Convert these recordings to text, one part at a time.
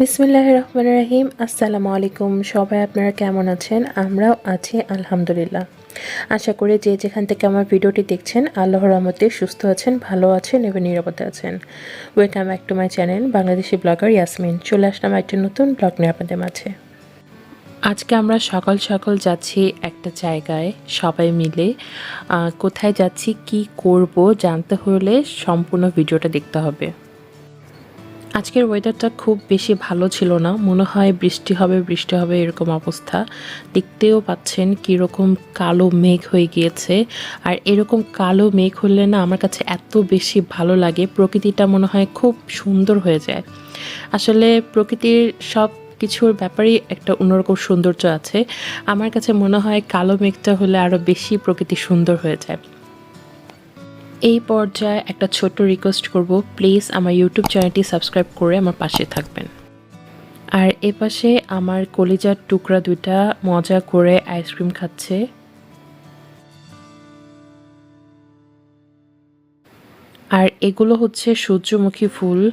বিসমিল্লাহ রহমান রাহিম। আসসালামু আলাইকুম। সবাই আপনারা কেমন আছেন? আমরাও আছি, আলহামদুলিল্লাহ। আশা করি যে যেখান থেকে আমার ভিডিওটি দেখছেন, আল্লাহর রহমতে সুস্থ আছেন, ভালো আছেন এবং নিরাপদে আছেন। Welcome back to my channel Bangladeshi blogger Yasmin চলে আসলাম একটা নতুন ব্লগ নিয়ে আপনাদের মাঝে। আজকে আমরা সকাল সকাল যাচ্ছি একটা জায়গায়, সবাই মিলে। কোথায় যাচ্ছি, কি করব জানতে হলে সম্পূর্ণ ভিডিওটা দেখতে হবে। আজকের ওয়েদারটা খুব বেশি ভালো ছিল না। মনে হয় বৃষ্টি হবে বৃষ্টি হবে এরকম অবস্থা। দেখতেও পাচ্ছেন কীরকম কালো মেঘ হয়ে গিয়েছে। আর এরকম কালো মেঘ হলে না আমার কাছে এত বেশি ভালো লাগে। প্রকৃতিটা মনে হয় খুব সুন্দর হয়ে যায়। আসলে প্রকৃতির সব কিছুর ব্যাপারেই একটা অন্যরকম সৌন্দর্য আছে। আমার কাছে মনে হয় কালো মেঘটা হলে আরও বেশি প্রকৃতি সুন্দর হয়ে যায়। এই পর্যায়ে একটা ছোট্ট রিকোয়েস্ট করব। প্লিজ আমার ইউটিউব চ্যানেলটি সাবস্ক্রাইব করে আমার পাশে থাকবেন। আর এপাশে আমার কলিজার টুকরা দুইটা মজা করে আইসক্রিম খাচ্ছে। আর এগুলো হচ্ছে সূর্যমুখী ফুল।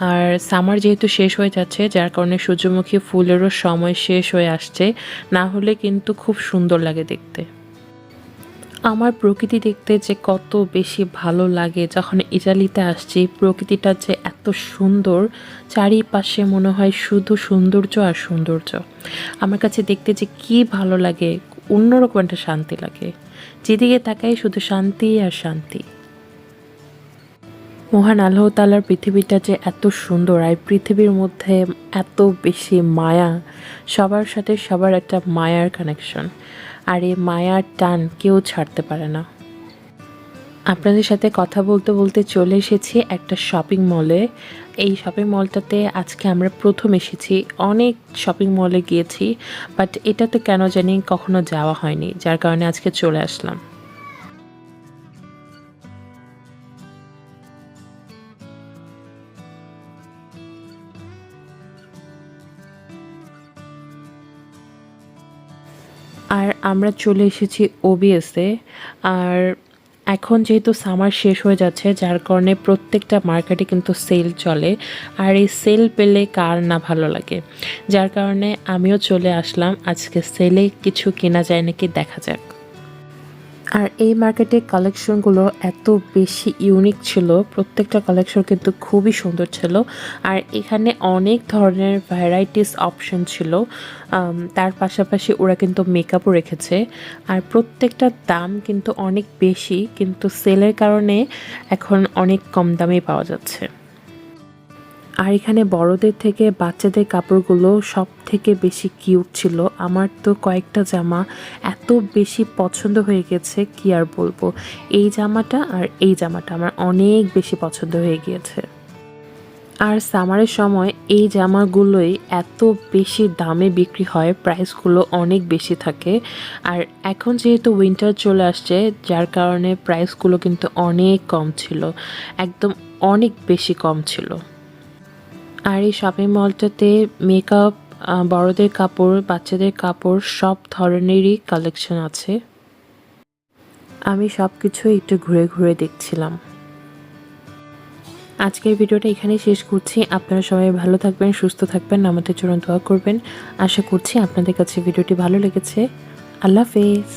আর সামার যেহেতু শেষ হয়ে যাচ্ছে, যার কারণে সূর্যমুখী ফুলেরও সময় শেষ হয়ে আসছে। না হলে কিন্তু খুব সুন্দর লাগে দেখতে। আমার প্রকৃতি দেখতে যে কত বেশি ভালো লাগে যখন ইটালিতে আসছি, প্রকৃতিটা যে এত সুন্দর, চারিপাশে মনে হয় শুধু সৌন্দর্য আর সৌন্দর্য। আমার কাছে দেখতে যে কি ভালো লাগে, অন্যরকম একটা শান্তি লাগে। যেদিকে তাকাই শুধু শান্তি আর শান্তি। মহান আল্লাহ তালার পৃথিবীটা যে এত সুন্দর আর পৃথিবীর মধ্যে এত বেশি মায়া, সবার সাথে সবার একটা মায়ার কানেকশন আর এই মায়ার টান কেউ ছাড়তে পারে না। আপনাদের সাথে কথা বলতে বলতে চলে এসেছি একটা শপিং মলে এই শপিং মলটাতে আজকে আমরা প্রথম এসেছি। অনেক শপিং মলে গিয়েছি বাট এটাতে কেন জানি কখনো যাওয়া হয়নি, যার কারণে আজকে চলে আসলাম। আর আমরা চলে এসেছি ওবিএসে আর এখন যেহেতু সামার শেষ হয়ে যাচ্ছে, যার কারণে প্রত্যেকটা মার্কেটে কিন্তু সেল চলে। আর এই সেল পেলে কার না ভালো লাগে? যার কারণে আমিও চলে আসলাম। আজকে সেলে কিছু কেনা যায় নাকি দেখা যাক। আর এই মার্কেটে কালেকশনগুলো এত বেশি ইউনিক ছিল, প্রত্যেকটা কালেকশন কিন্তু খুবই সুন্দর ছিল। আর এখানে অনেক ধরনের ভ্যারাইটিস অপশন ছিল। তার পাশাপাশি ওরা কিন্তু মেকআপও রেখেছে। আর প্রত্যেকটা দাম কিন্তু অনেক বেশি, কিন্তু সেলের কারণে এখন অনেক কম দামে পাওয়া যাচ্ছে। আর এখানে বড়দের থেকে বাচ্চাদের কাপড়গুলো সব থেকে বেশি কিউট ছিল। আমার তো কয়েকটা জামা এত বেশি পছন্দ হয়ে গেছে, কি আর বলব? এই জামাটা আর এই জামাটা আমার অনেক বেশি পছন্দ হয়ে গিয়েছে। আর সামারের সময় এই জামাগুলোই এত বেশি দামে বিক্রি হয়, প্রাইসগুলো অনেক বেশি থাকে। আর এখন যেহেতু উইন্টার চলে আসছে, যার কারণে প্রাইসগুলো কিন্তু অনেক কম ছিল, একদম অনেক বেশি কম ছিল। আর এই শপিং মলটাতে মেকআপ বড়দের কাপড়, বাচ্চাদের কাপড় সব ধরনেরই কালেকশন আছে। আমি সব কিছু একটু ঘুরে ঘুরে দেখছিলাম। আজকের ভিডিওটা এখানেই শেষ করছি। আপনারা সবাই ভালো থাকবেন, সুস্থ থাকবেন, আমাদের জন্য দোয়া করবেন। আশা করছি আপনাদের কাছে ভিডিওটি ভালো লেগেছে। আল্লাহ হাফেজ।